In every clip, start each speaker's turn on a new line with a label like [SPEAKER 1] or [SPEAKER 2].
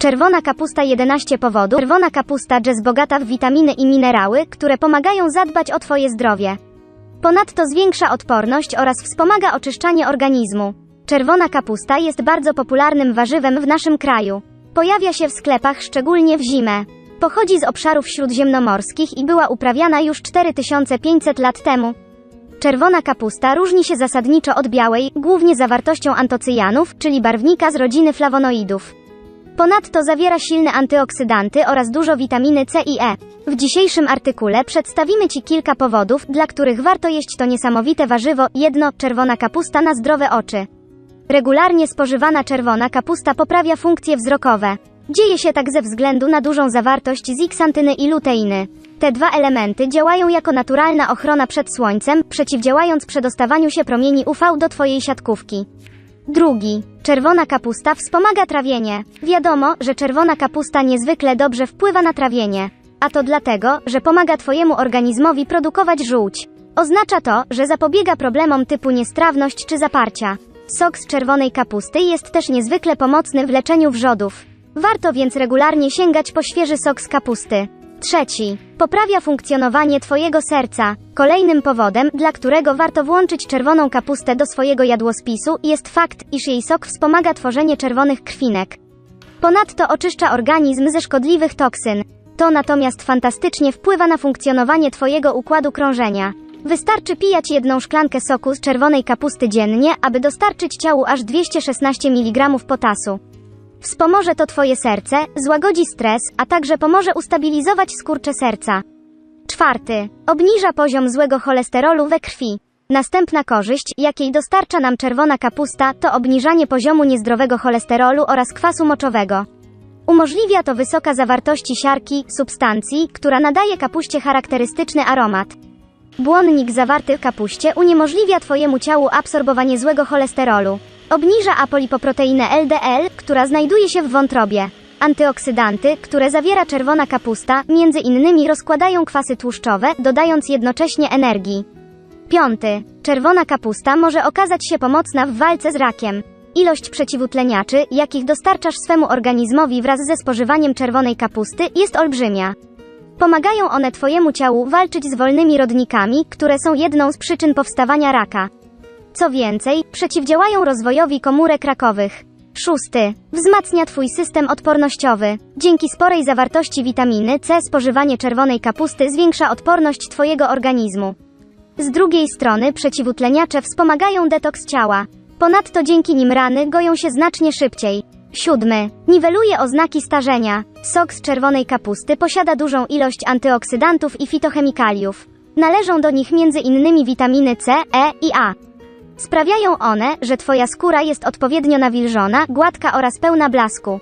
[SPEAKER 1] Czerwona kapusta 11 powodów. Czerwona kapusta jest bogata w witaminy i minerały, które pomagają zadbać o Twoje zdrowie. Ponadto zwiększa odporność oraz wspomaga oczyszczanie organizmu. Czerwona kapusta jest bardzo popularnym warzywem w naszym kraju. Pojawia się w sklepach szczególnie w zimę. Pochodzi z obszarów śródziemnomorskich i była uprawiana już 4500 lat temu. Czerwona kapusta różni się zasadniczo od białej, głównie zawartością antocyjanów, czyli barwnika z rodziny flawonoidów. Ponadto zawiera silne antyoksydanty oraz dużo witaminy C i E. W dzisiejszym artykule przedstawimy Ci kilka powodów, dla których warto jeść to niesamowite warzywo. Jedno, czerwona kapusta na zdrowe oczy. Regularnie spożywana czerwona kapusta poprawia funkcje wzrokowe. Dzieje się tak ze względu na dużą zawartość ziksantyny i luteiny. Te dwa elementy działają jako naturalna ochrona przed słońcem, przeciwdziałając przedostawaniu się promieni UV do Twojej siatkówki. Drugi. Czerwona kapusta wspomaga trawienie. Wiadomo, że czerwona kapusta niezwykle dobrze wpływa na trawienie. A to dlatego, że pomaga Twojemu organizmowi produkować żółć. Oznacza to, że zapobiega problemom typu niestrawność czy zaparcia. Sok z czerwonej kapusty jest też niezwykle pomocny w leczeniu wrzodów. Warto więc regularnie sięgać po świeży sok z kapusty. Trzeci. Poprawia funkcjonowanie Twojego serca. Kolejnym powodem, dla którego warto włączyć czerwoną kapustę do swojego jadłospisu, jest fakt, iż jej sok wspomaga tworzenie czerwonych krwinek. Ponadto oczyszcza organizm ze szkodliwych toksyn. To natomiast fantastycznie wpływa na funkcjonowanie Twojego układu krążenia. Wystarczy pijać jedną szklankę soku z czerwonej kapusty dziennie, aby dostarczyć ciału aż 216 mg potasu. Wspomoże to Twoje serce, złagodzi stres, a także pomoże ustabilizować skurcze serca. Czwarty. Obniża poziom złego cholesterolu we krwi. Następna korzyść, jakiej dostarcza nam czerwona kapusta, to obniżanie poziomu niezdrowego cholesterolu oraz kwasu moczowego. Umożliwia to wysoka zawartości siarki, substancji, która nadaje kapuście charakterystyczny aromat. Błonnik zawarty w kapuście uniemożliwia Twojemu ciału absorbowanie złego cholesterolu. Obniża apolipoproteinę LDL, która znajduje się w wątrobie. Antyoksydanty, które zawiera czerwona kapusta, między innymi rozkładają kwasy tłuszczowe, dodając jednocześnie energii. Piąty. Czerwona kapusta może okazać się pomocna w walce z rakiem. Ilość przeciwutleniaczy, jakich dostarczasz swemu organizmowi wraz ze spożywaniem czerwonej kapusty, jest olbrzymia. Pomagają one Twojemu ciału walczyć z wolnymi rodnikami, które są jedną z przyczyn powstawania raka. Co więcej, przeciwdziałają rozwojowi komórek rakowych. Szósty. Wzmacnia Twój system odpornościowy. Dzięki sporej zawartości witaminy C spożywanie czerwonej kapusty zwiększa odporność Twojego organizmu. Z drugiej strony przeciwutleniacze wspomagają detoks ciała. Ponadto dzięki nim rany goją się znacznie szybciej. Siódmy. Niweluje oznaki starzenia. Sok z czerwonej kapusty posiada dużą ilość antyoksydantów i fitochemikaliów. Należą do nich m.in. witaminy C, E i A. Sprawiają one, że Twoja skóra jest odpowiednio nawilżona, gładka oraz pełna blasku.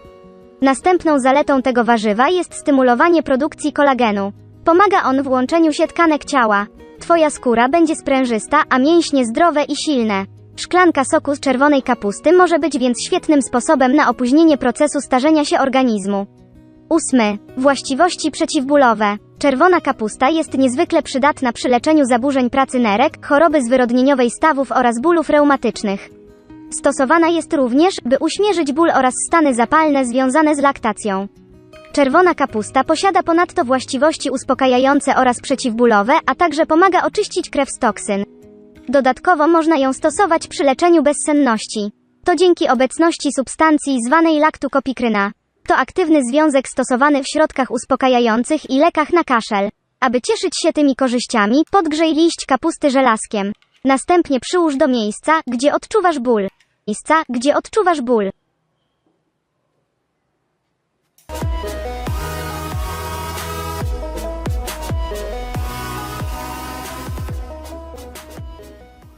[SPEAKER 1] Następną zaletą tego warzywa jest stymulowanie produkcji kolagenu. Pomaga on w łączeniu się tkanek ciała. Twoja skóra będzie sprężysta, a mięśnie zdrowe i silne. Szklanka soku z czerwonej kapusty może być więc świetnym sposobem na opóźnienie procesu starzenia się organizmu. Ósmy. Właściwości przeciwbólowe. Czerwona kapusta jest niezwykle przydatna przy leczeniu zaburzeń pracy nerek, choroby zwyrodnieniowej stawów oraz bólów reumatycznych. Stosowana jest również, by uśmierzyć ból oraz stany zapalne związane z laktacją. Czerwona kapusta posiada ponadto właściwości uspokajające oraz przeciwbólowe, a także pomaga oczyścić krew z toksyn. Dodatkowo można ją stosować przy leczeniu bezsenności. To dzięki obecności substancji zwanej laktokopikryna. To aktywny związek stosowany w środkach uspokajających i lekach na kaszel. Aby cieszyć się tymi korzyściami, podgrzej liść kapusty żelazkiem. Następnie przyłóż do miejsca, gdzie odczuwasz ból. Miejsca, gdzie odczuwasz ból.